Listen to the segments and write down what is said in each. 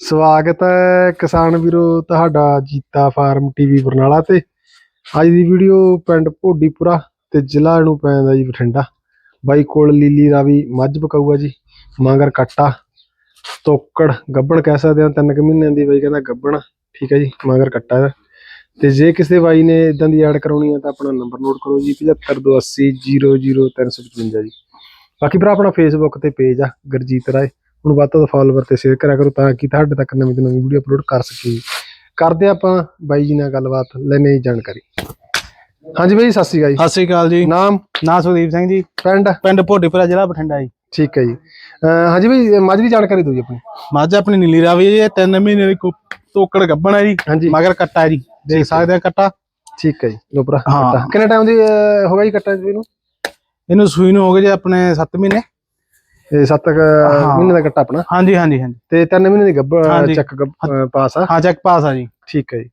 ਸਵਾਗਤ ਹੈ ਕਿਸਾਨ ਵੀਰੋ ਤੁਹਾਡਾ ਜੀਤਾ ਫਾਰਮ ਟੀਵੀ ਬਰਨਾਲਾ ਤੇ। ਅੱਜ ਦੀ ਵੀਡੀਓ ਪਿੰਡ ਭੋਡੀਪੁਰਾ ਤੇ ਜ਼ਿਲ੍ਹਾ ਨੂੰ ਪੈਂਦਾ ਜੀ ਬਠਿੰਡਾ। ਬਾਈ ਕੋਲ ਲੀਲੀ ਰਾਵੀ ਮੱਝ ਪਕਾਊਆ ਜੀ, ਮਾਂਗਰ ਕੱਟਾ, ਤੋਕੜ, ਗੱਬਣ ਕਹਿ ਸਕਦੇ ਹਾਂ, ਤਿੰਨ ਕੁ ਮਹੀਨਿਆਂ ਦੀ ਬਾਈ ਕਹਿੰਦਾ ਗੱਬਣ, ਠੀਕ ਹੈ ਜੀ, ਮਾਂਗਰ ਕੱਟਾ ਤੇ ਜੇ ਕਿਸੇ ਬਾਈ ਨੇ ਇਦਾਂ ਦੀ ਐਡ ਕਰਾਉਣੀ ਹੈ ਤਾਂ ਆਪਣਾ ਨੰਬਰ ਨੋਟ ਕਰੋ ਜੀ 7528000355 ਜੀ। ਬਾਕੀ ਭਰਾ ਆਪਣਾ ਫੇਸਬੁੱਕ ਤੇ ਪੇਜ ਆ, ਗੁਰਜੀਤ ਰਾਏ। ਹੁਣ ਵੱਧ ਤੋਂ ਵੱਧ ਫਾਲੋਵਰ ਤੇ ਸ਼ੇਅਰ ਕਰਿਆ ਕਰੋ ਤਾਂ ਕਿ ਤੁਹਾਡੇ ਤੱਕ ਨਵੀਂ ਤੋਂ ਨਵੀਂ ਵੀਡੀਓ ਅਪਲੋਡ ਕਰ ਸਕੀਏ। ਕਰਦੇ ਆਪਾਂ ਬਾਈ ਜੀ ਨਾਲ ਗੱਲਬਾਤ ਲੈਣੇ ਜੀ ਜਾਣਕਾਰੀ। ਹਾਂਜੀ ਬਾਈ ਸਤਿ ਸ਼੍ਰੀ ਅਕਾਲ ਸਤਿ ਸ੍ਰੀ ਅਕਾਲ ਜੀ। ਜੀ ਨਾਮ ਨਾਂ ਸੁਦੀਪ ਸਿੰਘ ਜੀ। ਪਿੰਡ? ਪਿੰਡ ਭੋਡੀਪੁਰਾ ਜ਼ਿਲ੍ਹਾ ਬਠਿੰਡਾ ਜੀ। ਠੀਕ ਹੈ ਜੀ। ਹਾਂਜੀ ਬਾਈ ਮੱਝ ਦੀ ਜਾਣਕਾਰੀ ਦਿਓ ਜੀ ਆਪਣੀ। ਮੱਝ ਆਪਣੀ ਨੀਲੀ ਰਾਵੀ ਜੀ ਇਹ ਤਿੰਨ ਮਹੀਨੇ ਦੀ ਤੋਕੜ ਗੱਭਣ ਹੈ ਜੀ ਹਾਂਜੀ। ਮਗਰ ਕੱਟਾ ਹੈ ਜੀ। ਦੇਖ ਸਕਦੇ ਆ ਕੱਟਾ। ਠੀਕ ਹੈ ਜੀ ਲੋ ਭਰਾ ਹਾਂ। ਕੱਟਾ। ਕਿੰਨੇ ਟਾਈਮ ਦੀ ਹੋ ਗਿਆ ਜੀ ਕੱਟਾ ਜੀ ਨੂੰ ਇਹਨੂੰ ਸੂਈ ਨੂੰ ਹੋ ਗਏ ਜੀ ਆਪਣੇ 7 ਮਹੀਨੇ। ਇਹ 7 ਹਾਂ। ਮਹੀਨੇ ਦਾ ਕੱਟਾ ਆਪਣਾ। ਹਾਂਜੀ ਹਾਂਜੀ ਹਾਂਜੀ। ਤੇ 3 ਮਹੀਨੇ ਦੀ ਗੱਬ ਹਾਂਜੀ। ਚੱਕ ਪਾਸ ਆ? ਹਾਂ ਚੈੱਕ ਪਾਸ ਆ ਜੀ। ਠੀਕ ਹੈ ਜੀ।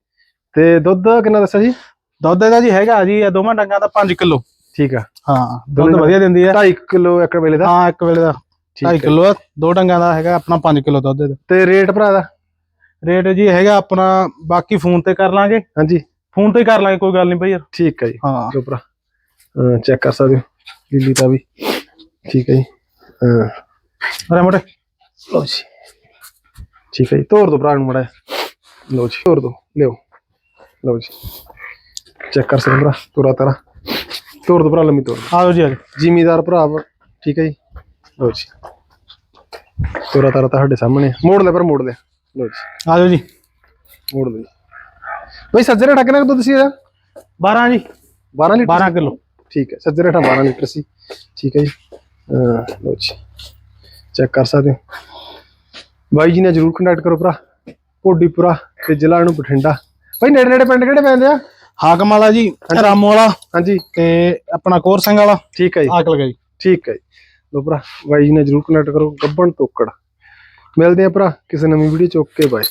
ਤੇ ਦੁੱਧ ਕਿੰਨਾ ਦੱਸਿਆ ਜੀ? ਦੁੱਧ ਇਹਦਾ ਜੀ ਹੈਗਾ ਜੀ ਇਹ ਦੋਵਾਂ ਡੰਗਾਂ ਦਾ 5 ਕਿਲੋ। ਠੀਕ ਆ। ਹਾਂ ਦੁੱਧ ਵਧੀਆ ਦਿੰਦੀ ਹੈ 2.5 ਕਿਲੋ ਇੱਕ ਵੇਲੇ ਦਾ? ਹਾਂ ਇੱਕ ਵੇਲੇ ਦਾ। ਠੀਕ 2.5 ਹੈ। ਕਿਲੋ ਦੋ ਡੰਗਾਂ ਦਾ ਹੈਗਾ ਆਪਣਾ 5 ਕਿਲੋ ਦੁੱਧ ਦਾ ਤੇ ਰੇਟ ਭਰਾ ਦਾ? ਰੇਟ ਜੀ ਹੈਗਾ ਆਪਣਾ ਬਾਕੀ ਫੋਨ ਤੇ ਕਰ ਲਾਂਗੇ। ਹਾਂਜੀ। ਫੋਨ ਤੇ ਕਰ ਲਾਂਗੇ ਕੋਈ ਗੱਲ ਨਹੀਂ ਭਾਈ ਯਾਰ। ਠੀਕ ਹੈ ਜੀ। ਹਾਂ। ਭਰਾ ਚੈੱਕ ਕਰ ਸਕਦੇ ਹੋ। ਲੀਲੀ ਦਾ ਵੀ। ਠੀਕ ਹੈ ਜੀ। ਹਾਂ। ਅਰੇ ਮੋਟੇ ਲਓ ਜੀ। ਠੀਕ ਹੈ ਜੀ ਤੋੜ ਦੋ ਭਰਾ ਨੂੰ ਮੜਾ ਲਓ ਜੀ ਤੋੜ ਦੋ। ਲਿਓ ਲਓ ਜੀ। ਚੈੱਕ ਕਰ ਸਕਦੇ ਭਰਾ ਤੋਰਾ ਤਾਰਾ। ਤੋੜ ਦੋ ਭਰਾ ਲੰਮੀ ਤੋੜ ਆਓ ਜੀ। ਜ਼ਿਮੀਦਾਰ ਭਰਾ ਠੀਕ ਹੈ ਜੀ। ਲਓ ਜੀ। ਤੋਰਾ ਤਾਰਾ ਤੁਹਾਡੇ ਸਾਹਮਣੇ। ਮੋੜ ਲੈ ਪਰ ਮੋੜ ਲੈ। ਲਓ ਜੀ। ਆ ਜਾਓ ਜੀ। ਮੋੜ ਜੀ ਬਈ ਸੱਜਰੇ ਟੱਕਣਾ ਦੁੱਧ ਸੀ ਇਹਦਾ? 12 ਜੀ। 12 ਲੀਟਰ 12 ਕਿਲੋ। ਠੀਕ ਹੈ ਸੱਜਰੇ ਠਾ 12 ਲੀਟਰ ਸੀ। ਠੀਕ ਹੈ ਜੀ। ਜੀ। ਚੈੱਕ ਕਰ ਸਕਦੇ ਹੋ। ਬਾਈ ਜੀ ਨੇ ਜਰੂਰ ਕੰਟੈਕਟ ਕਰੋ ਭਰਾ। ਭੋਡੀਪੁਰਾ ਤੇ ਜ਼ਿਲ੍ਹਾ ਨੂੰ ਬਠਿੰਡਾ। ਬਾਈ ਨੇੜੇ ਨੇੜੇ ਪਿੰਡ ਕਿਹੜੇ ਪੈਂਦੇ ਆ? ਹਾਕਮ ਵਾਲਾ ਜੀ ਰਾਮੋ ਵਾਲਾ ਹਾਂਜੀ। ਤੇ ਆਪਣਾ ਕੋਰ ਸਿੰਘ ਵਾਲਾ। ਠੀਕ ਹੈ ਜੀ। ਆਕਲ ਗਈ ਠੀਕ ਹੈ ਜੀ। ਲੋ ਭਰਾ ਬਾਈ ਜੀ ਨੇ ਜਰੂਰ ਕੰਟੈਕਟ ਕਰੋ। ਗੱਬਣ ਤੋਕੜ। ਮਿਲਦੇ ਆ ਭਰਾ ਕਿਸੇ ਨਵੀਂ ਵੀਡੀਓ ਚ। Okay bye